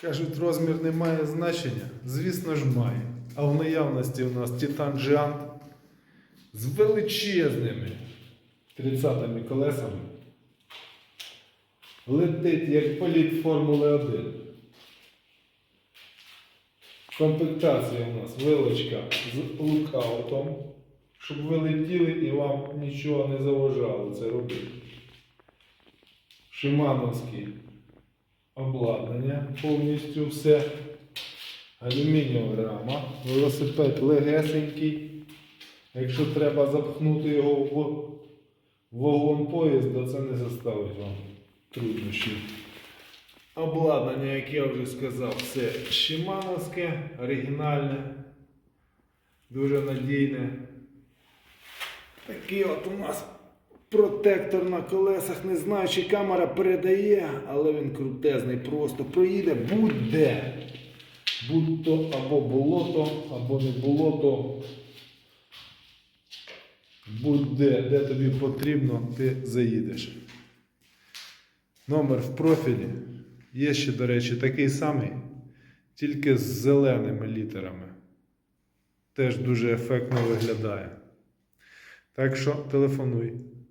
Кажуть, розмір не має значення. Звісно ж має. А в наявності у нас Titan Giant з величезними 30-ми колесами. Летить як політ Формули 1. Комплектація у нас вилочка з лукаутом, щоб ви летіли і вам нічого не заважало це робити. Шимановський обладнання, повністю все. Алюмінієва рама, велосипед легесенький. Якщо треба запхнути його в вагон поїзда, це не заставить вам труднощів. Обладнання, як я вже сказав, все Шимановське, оригінальне, дуже надійне. Такий от у нас протектор на колесах. Не знаю, чи камера передає, але він крутезний, просто проїде будь-де. Будь то або болото, або не болото. Будь-де, де тобі потрібно, ти заїдеш. Номер в профілі. Є ще, до речі, такий самий, тільки з зеленими літерами. Теж дуже ефектно виглядає. Так що телефонуй.